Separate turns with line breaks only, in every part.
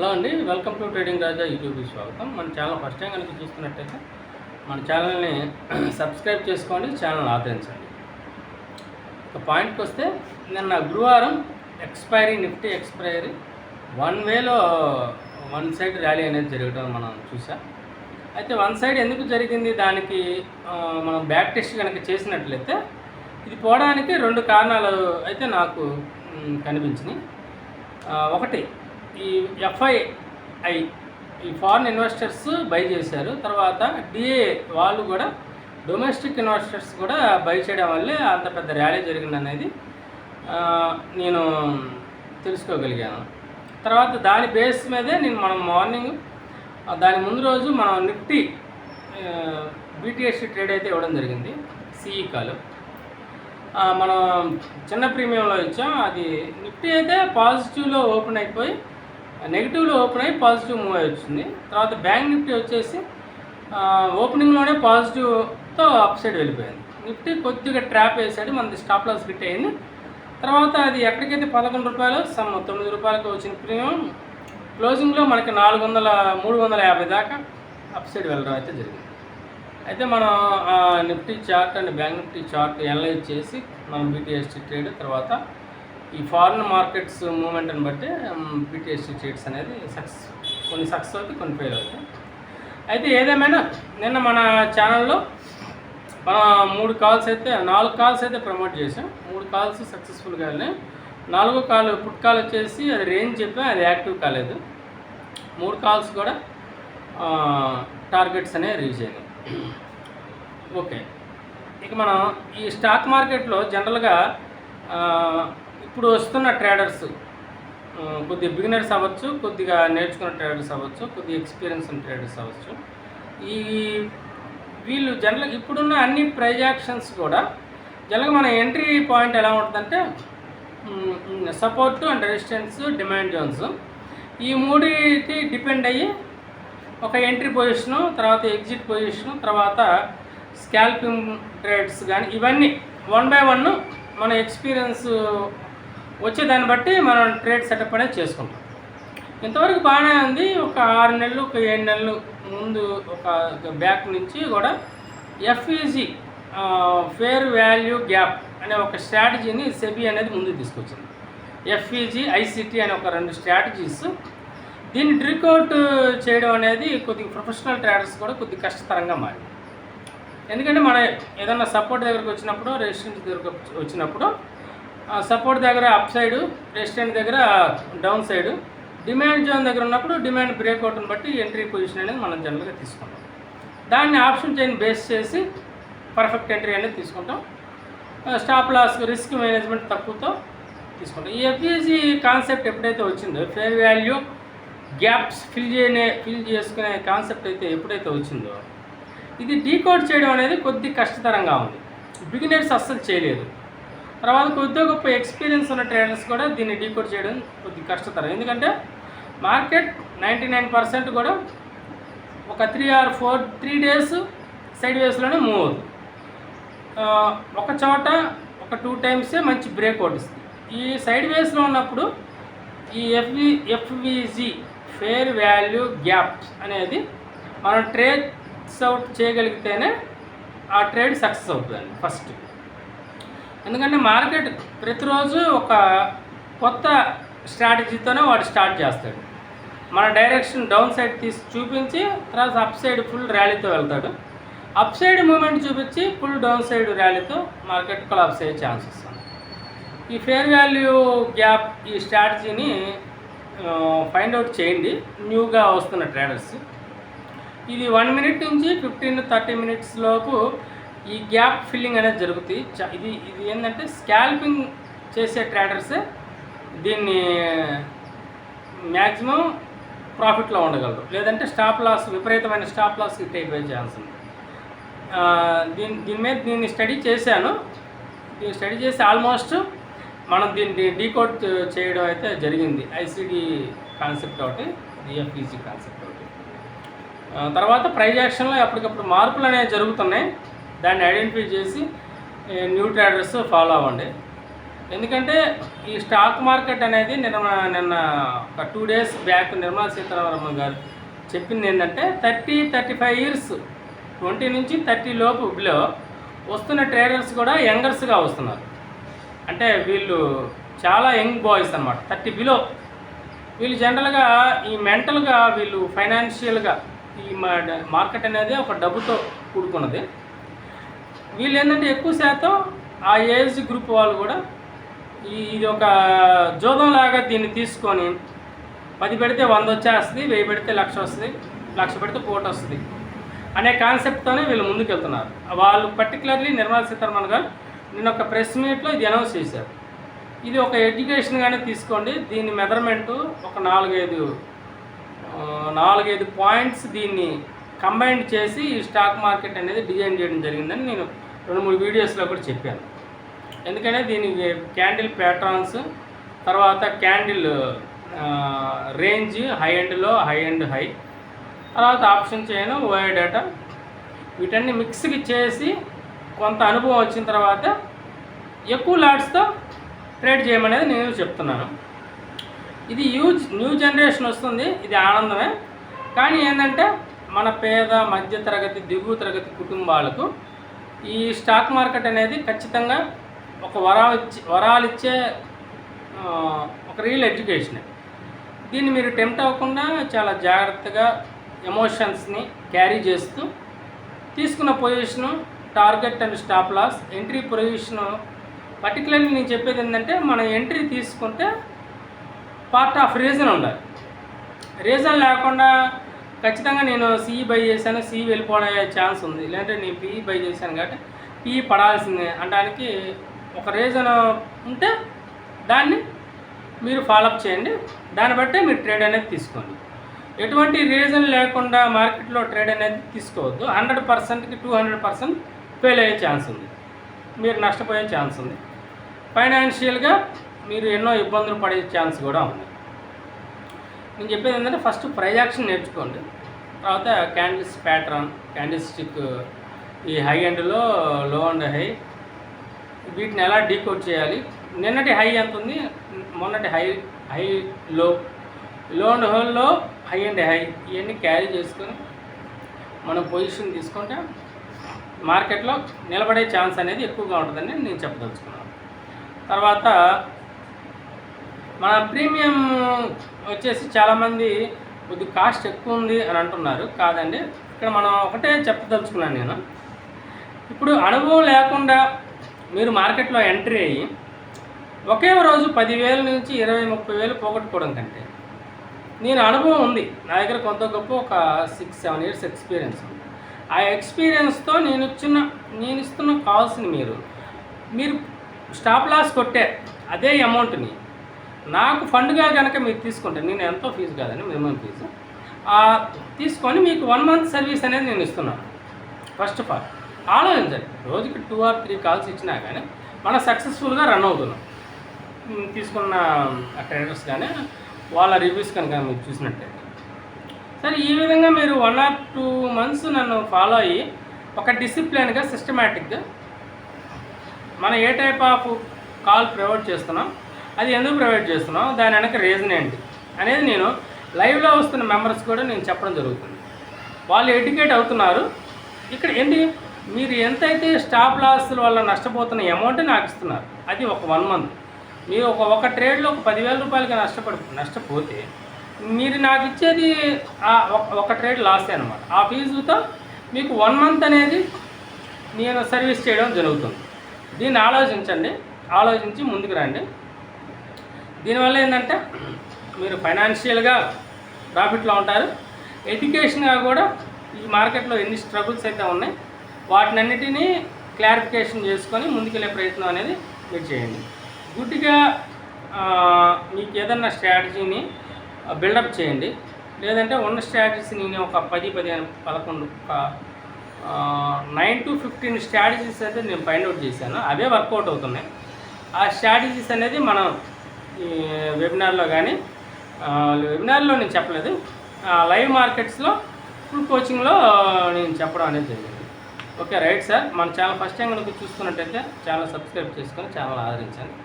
Hello అండి welcome to trading రాజా యూట్యూబ్కి స్వాగతం. మన ఛానల్ ఫస్ట్ టైం కనుక చూస్తున్నట్టయితే మన ఛానల్ని సబ్స్క్రైబ్ చేసుకోండి ఛానల్ ఆదరించండి. ఒక పాయింట్కి వస్తే నిన్న గురువారం ఎక్స్పైరీ నిఫ్టీ ఎక్స్పైరీ వన్ వేలో వన్ సైడ్ ర్యాలీ అనేది జరగడం మనం చూసాం అయితే వన్ సైడ్ ఎందుకు జరిగింది? దానికి మనం బ్యాక్ టెస్ట్ కనుక చేసినట్లయితే ఇది పోవడానికి రెండు కారణాలు అయితే నాకు కనిపించినాయి. ఒకటి ఈ ఎఫ్ఐఐ ఈ ఫారిన్ ఇన్వెస్టర్స్ బై చేశారు. తర్వాత డిఏ వాళ్ళు కూడా డొమెస్టిక్ ఇన్వెస్టర్స్ కూడా బై చేయడం వల్లే అంత పెద్ద ర్యాలీ జరిగింది అనేది నేను తెలుసుకోగలిగాను. తర్వాత దాని బేస్ మీదే నేను మనం మార్నింగ్ దాని ముందు రోజు మనం నిఫ్టీ బీటీఎస్ ట్రేడ్ అయితే ఇవ్వడం జరిగింది సిఈ కాలు. మనం చిన్న ప్రీమియంలో ఇచ్చాం. అది నిఫ్టీ అయితే పాజిటివ్లో ఓపెన్ అయిపోయి నెగిటివ్లో ఓపెన్ అయ్యి పాజిటివ్ మూవ్ అయి వచ్చింది. తర్వాత బ్యాంక్ నిఫ్టీ వచ్చేసి ఓపెనింగ్లోనే పాజిటివ్తో అప్ సైడ్ వెళ్ళిపోయింది. నిఫ్టీ కొద్దిగా ట్రాప్ వేసాడు మనది స్టాప్ లాస్ హిట్ అయింది. తర్వాత అది ఎక్కడికైతే పదకొండు రూపాయలు సమ్ తొమ్మిది రూపాయలకు వచ్చిన ప్రీమియం క్లోజింగ్లో మనకి నాలుగు వందల మూడు వందల యాభై దాకా అప్ సైడ్ వెళ్ళడం అయితే జరిగింది. అయితే మనం ఆ Nifty chart and bank Nifty chart LI చేసి మనం బీటీఎస్టీ ట్రేడ్ తర్వాత ఈ ఫారిన్ మార్కెట్స్ మూమెంట్ని బట్టి బీటీఎస్టీ ట్రేడ్స్ అనేది సక్సెస్ కొన్ని సక్సెస్ అవుతాయి కొన్ని ఫెయిల్ అవుతాయి. అయితే ఏదేమైనా నిన్న మన ఛానల్లో మన మూడు కాల్స్ అయితే నాలుగు కాల్స్ అయితే ప్రమోట్ చేసాం మూడు కాల్స్ సక్సెస్ఫుల్గా వెళ్ళినాయి. నాలుగో కాల్ పుట్ కాల్ వచ్చేసి అది రేంజ్ చెప్పాం అది యాక్టివ్ కాలేదు. మూడు కాల్స్ కూడా టార్గెట్స్ అనేవి రీచ్ అయినాయి. ఓకే. ఇక మనం ఈ స్టాక్ మార్కెట్లో జనరల్గా ఇప్పుడు వస్తున్న ట్రేడర్స్ కొద్దిగా బిగినర్స్ అవ్వచ్చు కొద్దిగా నేర్చుకున్న ట్రేడర్స్ అవ్వచ్చు కొద్దిగా ఎక్స్పీరియన్స్ ఉన్న ట్రేడర్స్ అవ్వచ్చు. ఈ వీళ్ళు జనరల్ ఇప్పుడున్న అన్ని ప్రైజ్ యాక్షన్స్ కూడా జనరల్గా మన ఎంట్రీ పాయింట్ ఎలా ఉంటుందంటే support and resistance demand zones ఈ మూడిటి డిపెండ్ అయ్యి ఒక ఎంట్రీ పొజిషను తర్వాత ఎగ్జిట్ పొజిషను తర్వాత స్కాల్పింగ్ ట్రేడ్స్ కానీ ఇవన్నీ వన్ బై వన్ మన ఎక్స్పీరియన్స్ వచ్చే దాన్ని బట్టి మనం ట్రేడ్ సెటప్ అనేది చేసుకుంటాం. ఇంతవరకు బాగానే ఉంది. ఒక ఆరు నెలలు ఒక ఏడు నెలలు ముందు ఒక బ్యాక్ నుంచి కూడా ఎఫ్ఈజీ ఫేర్ వాల్యూ గ్యాప్ అనే ఒక స్ట్రాటజీని సెబీ అనేది ముందుకు తీసుకొచ్చింది. ఎఫ్ఈజీ ఐసిటీ అనే ఒక రెండు స్ట్రాటజీస్. దీన్ని డ్రికౌట్ చేయడం అనేది కొద్దిగా ప్రొఫెషనల్ ట్రేడర్స్ కూడా కొద్దిగా కష్టతరంగా మారింది. ఎందుకంటే మనం ఏదన్నా సపోర్ట్ దగ్గరకు వచ్చినప్పుడు రెసిడెంట్ దగ్గరకు వచ్చినప్పుడు సపోర్ట్ దగ్గర అప్ సైడ్ రెసిస్టెంట్ దగ్గర డౌన్ సైడ్ డిమాండ్ జోన్ దగ్గర ఉన్నప్పుడు డిమాండ్ బ్రేక్అవుట్ని బట్టి ఎంట్రీ పొజిషన్ అనేది మనం జనరల్గా తీసుకుంటాం. దాన్ని ఆప్షన్ చైన్ బేస్ చేసి పర్ఫెక్ట్ ఎంట్రీ అనేది తీసుకుంటాం. స్టాప్ లాస్ రిస్క్ మేనేజ్మెంట్ తక్కువతో తీసుకుంటాం. ఈ ఎఫ్జీసీ కాన్సెప్ట్ ఎప్పుడైతే వచ్చిందో ఫేర్ వాల్యూ గ్యాప్స్ ఫిల్ చేయనే ఫిల్ చేసుకునే కాన్సెప్ట్ అయితే ఎప్పుడైతే వచ్చిందో ఇది డీకోడ్ చేయడం అనేది కొద్ది కష్టతరంగా ఉంది. బిగినర్స్ అస్సలు చేయలేదు. తర్వాత కొద్దిగా గొప్ప ఎక్స్పీరియన్స్ ఉన్న ట్రేడర్స్ కూడా దీన్ని డీకోడ్ చేయడం కొద్ది కష్టతరం. ఎందుకంటే మార్కెట్ నైంటీ నైన్ పర్సెంట్ కూడా ఒక three or four three days side వేస్లోనే move అవుతుంది. ఒక చోట ఒక టూ టైమ్సే మంచి బ్రేక్అవుట్ ఇస్తుంది. ఈ సైడ్ వేస్లో ఉన్నప్పుడు ఈ FV FVG fair value gap అనేది మనం ట్రేడ్స్ అవుట్ చేయగలిగితేనే ఆ ట్రేడ్ సక్సెస్ అవుతుందండి ఫస్ట్ ఎందుకంటే మార్కెట్ ప్రతిరోజు ఒక కొత్త స్ట్రాటజీతోనే వాడు స్టార్ట్ చేస్తాడు. మన డైరెక్షన్ డౌన్ సైడ్ తీసి చూపించి తర్వాత అప్ సైడ్ ఫుల్ ర్యాలీతో వెళ్తాడు. అప్ సైడ్ మూమెంట్ చూపించి ఫుల్ డౌన్ సైడ్ ర్యాలీతో మార్కెట్ కొలాప్స్ అయ్యే ఛాన్సెస్ ఈ ఫేర్ వాల్యూ గ్యాప్ ఈ స్ట్రాటజీని ఫైండ్ అవుట్ చేయండి. న్యూగా వస్తున్న ట్రేడర్స్. ఇది వన్ మినిట్ నుంచి ఫిఫ్టీన్ థర్టీ మినిట్స్ లోపు ఈ గ్యాప్ ఫిల్లింగ్ అనేది జరుగుతుంది. ఇది ఇది ఏంటంటే స్కాల్పింగ్ చేసే ట్రేడర్స్ దీన్ని మ్యాక్సిమం ప్రాఫిట్లో ఉండగలరు. లేదంటే స్టాప్ లాస్ విపరీతమైన స్టాప్ లాస్ హిట్ అయిపోయే ఛాన్స్ ఉంది. దీని దీని మీద దీన్ని స్టడీ చేశాను. దీన్ని స్టడీ చేసి ఆల్మోస్ట్ మనం దీన్ని డీకోడ్ చేయడం అయితే జరిగింది. ఐసీడీ కాన్సెప్ట్ ఒకటి డిఎఫ్ఈజీ కాన్సెప్ట్ ఒకటి. తర్వాత ప్రైజ్ యాక్షన్లో ఎప్పటికప్పుడు మార్పులు అనేవి జరుగుతున్నాయి. దాన్ని ఐడెంటిఫై చేసి న్యూ ట్రేడర్స్ ఫాలో అవ్వండి. ఎందుకంటే ఈ స్టాక్ మార్కెట్ అనేది నిర్మ నిన్న ఒక two days back Nirmala Sitharaman గారు చెప్పింది ఏంటంటే thirty thirty five years twenty నుంచి థర్టీ లోపులో వస్తున్న ట్రేడర్స్ కూడా యంగర్స్గా వస్తున్నారు. అంటే వీళ్ళు చాలా యంగ్ బాయ్స్ అనమాట థర్టీ బిలో. వీళ్ళు జనరల్గా ఈ మెంటల్గా వీళ్ళు ఫైనాన్షియల్గా ఈ మా- మార్కెట్ అనేది ఒక డబ్బుతో కూడుకున్నది. వీళ్ళు ఏంటంటే ఎక్కువ శాతం ఆ ఏజ్ గ్రూప్ వాళ్ళు కూడా ఈ ఇది ఒక జోదం లాగా దీన్ని తీసుకొని పది పెడితే వంద వచ్చేస్తుంది వెయ్యి పెడితే లక్ష వస్తుంది లక్ష పెడితే కోటి వస్తుంది అనే కాన్సెప్ట్తోనే వీళ్ళు ముందుకు వెళ్తున్నారు వాళ్ళు పర్టికులర్లీ నిర్మలా సీతారామన్ గారు నిన్న ఒక ప్రెస్ మీట్లో ఇది అనౌన్స్ చేశారు. ఇది ఒక ఎడ్యుకేషన్గానే తీసుకోండి దీని మెజర్మెంటు ఒక నాలుగైదు నాలుగైదు పాయింట్స్ దీన్ని కంబైన్ చేసి ఈ స్టాక్ మార్కెట్ అనేది డిజైన్ చేయడం జరిగిందని నేను రెండు మూడు వీడియోస్లో కూడా చెప్పాను. ఎందుకంటే దీనికి క్యాండిల్ ప్యాటర్న్స్ తర్వాత క్యాండిల్ రేంజ్ హై ఎండ్లో హై ఎండ్ హై. తర్వాత ఆప్షన్ చేయను ఓఐ డేటా. వీటన్ని మిక్స్కి చేసి కొంత అనుభవం వచ్చిన తర్వాత ఎక్కువ లాట్స్తో ట్రేడ్ చేయమనేది నేను చెప్తున్నాను. ఇది యూజ్ న్యూ జనరేషన్ వస్తుంది ఇది ఆనందమే. కానీ ఏంటంటే మన పేద మధ్యతరగతి దిగువ తరగతి కుటుంబాలకు ఈ స్టాక్ మార్కెట్ అనేది ఖచ్చితంగా ఒక వరా వరాలిచ్చే వరాలు ఇచ్చే ఒక రియల్ ఎడ్యుకేషన్ దీన్ని మీరు టెంప్ట్ అవ్వకుండా చాలా జాగ్రత్తగా ఎమోషన్స్ని క్యారీ చేస్తూ తీసుకున్న position target and stop loss entry position particularly నేను చెప్పేది ఏంటంటే మనం ఎంట్రీ తీసుకుంటే పార్ట్ ఆఫ్ రీజన్ ఉండాలి. రీజన్ లేకుండా ఖచ్చితంగా నేను సిఈ బై చేశాను సిఈ వెళ్ళిపోయే ఛాన్స్ ఉంది. లేదంటే నేను పిఈ బై చేశాను కాబట్టి పిఈ పడాల్సిందే అనడానికి ఒక రీజన్ ఉంటే దాన్ని మీరు ఫాలోఅప్ చేయండి. దాన్ని బట్టే మీరు ట్రేడ్ అనేది తీసుకోండి. ఎటువంటి రీజన్ లేకుండా మార్కెట్లో ట్రేడ్ అనేది తీసుకోవద్దు. హండ్రెడ్ పర్సెంట్కి టూ హండ్రెడ్ పర్సెంట్ ఫెయిల్ అయ్యే ఛాన్స్ ఉంది. మీరు నష్టపోయే ఛాన్స్ ఉంది. ఫైనాన్షియల్గా మీరు ఎన్నో ఇబ్బందులు పడే ఛాన్స్ కూడా ఉంది. నేను చెప్పేది ఏంటంటే ఫస్ట్ ప్రైజ్ యాక్షన్ నేర్చుకోండి. తర్వాత క్యాండిల్స్ ప్యాటర్న్ క్యాండిల్ స్టిక్ ఈ హై ఎండ్లో లో అండ్ హై. వీటిని ఎలా డీకోడ్ చేయాలి? నిన్నటి హై ఎంత ఉంది? మొన్నటి హై హై లో. లో అండ్ హోల్లో హై అండ్ హై ఇవన్నీ క్యారీ చేసుకొని మనం పొజిషన్ తీసుకుంటే మార్కెట్లో నిలబడే ఛాన్స్ అనేది ఎక్కువగా ఉంటుందని నేను చెప్పదలుచుకున్నాను. తర్వాత మన ప్రీమియం వచ్చేసి చాలామంది కొద్ది కాస్ట్ ఎక్కువ ఉంది అని అంటున్నారు. కాదండి. ఇక్కడ మనం ఒకటే చెప్పదలుచుకున్నాను నేను. ఇప్పుడు అనుభవం లేకుండా మీరు మార్కెట్లో ఎంట్రీ అయ్యి ఒకే రోజు పదివేల నుంచి ఇరవై ముప్పై వేలు పోగొట్టుకోవడం కంటే నేను అనుభవం ఉంది. నా దగ్గర కొంత గొప్ప ఒక సిక్స్ సెవెన్ ఇయర్స్ ఎక్స్పీరియన్స్ ఉంది. ఆ ఎక్స్పీరియన్స్తో నేను ఇచ్చిన నేను ఇస్తున్న కాల్స్ని మీరు మీరు స్టాప్ లాస్ కొట్టే అదే అమౌంట్ని నాకు ఫండ్గా కనుక మీరు తీసుకుంటే నేను ఎంతో ఫీజు కాదండి మినిమం ఫీజు. తీసుకొని మీకు వన్ మంత్ సర్వీస్ అనేది నేను ఇస్తున్నాను. First of all. ఆలోచించండి. రోజుకి టూ ఆర్ త్రీ కాల్స్ ఇచ్చినా కానీ మనం సక్సెస్ఫుల్గా రన్ అవుతున్నాం. తీసుకున్న ట్రేడర్స్ కానీ వాళ్ళ రివ్యూస్ కనుక మీరు చూసినట్టయితే సరే ఈ విధంగా మీరు వన్ ఆర్ టూ మంత్స్ నన్ను ఫాలో అయ్యి ఒక డిసిప్లిన్గా సిస్టమేటిక్గా మనం ఏ టైప్ ఆఫ్ కాల్ ప్రొవైడ్ చేస్తున్నాం? అది ఎందుకు ప్రొవైడ్ చేస్తున్నాం దాని వెనక రీజన్ ఏంటి? అనేది నేను లైవ్లో వస్తున్న మెంబర్స్ కూడా నేను చెప్పడం జరుగుతుంది. వాళ్ళు ఎడ్యుకేట్ అవుతున్నారు. ఇక్కడ ఏంటి? మీరు ఎంతైతే స్టాప్ లాస్ల వల్ల నష్టపోతున్న అమౌంట్ నాకు ఇస్తున్నారు అది ఒక వన్ మంత్ మీరు ఒక ఒక ట్రేడ్లో ఒక పదివేల రూపాయలకి నష్టపడి నష్టపోతే మీరు నాకు ఇచ్చేది ఆ ఒక- ఒక ట్రేడ్ లాస్ అనమాట ఆ ఫీజుతో మీకు వన్ మంత్ అనేది నేను సర్వీస్ చేయడం జరుగుతుంది. దీన్ని ఆలోచించండి. ఆలోచించి ముందుకు రండి. దీనివల్ల ఏంటంటే మీరు ఫైనాన్షియల్గా ప్రాఫిట్లో ఉంటారు. ఎడ్యుకేషన్గా కూడా ఈ మార్కెట్లో ఎన్ని స్ట్రగుల్స్ అయితే ఉన్నాయి వాటినన్నిటినీ క్లారిఫికేషన్ చేసుకొని ముందుకెళ్ళే ప్రయత్నం అనేది మీరు చేయండి. గుడ్డిగా మీకు ఏదన్నా స్ట్రాటజీని బిల్డప్ చేయండి. లేదంటే ఉన్న స్ట్రాటజీస్ నేను ఒక పది పదిహేను పదకొండు ఒక నైన్ టు ఫిఫ్టీన్ స్ట్రాటజీస్ అయితే నేను ఫైండ్ అవుట్ చేశాను. అవే వర్కౌట్ అవుతున్నాయి. ఆ స్ట్రాటజీస్ అనేది మనం ఈ వెబినార్లో కానీ వెబినార్లో నేను చెప్పలేదు. లైవ్ మార్కెట్స్లో ఫుల్ కోచింగ్లో నేను చెప్పడం అనేది జరిగింది. Okay right sir. మన ఛానల్ ఫస్ట్ టైం కనుక చూసుకున్నట్టయితే ఛానల్ సబ్స్క్రైబ్ చేసుకొని ఛానల్ ఆదరించండి.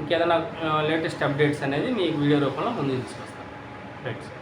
ఇంకేదైనా లేటెస్ట్ అప్డేట్స్ అనేది మీకు వీడియో రూపంలో ముందు తీసుకొస్తాను. Right sir.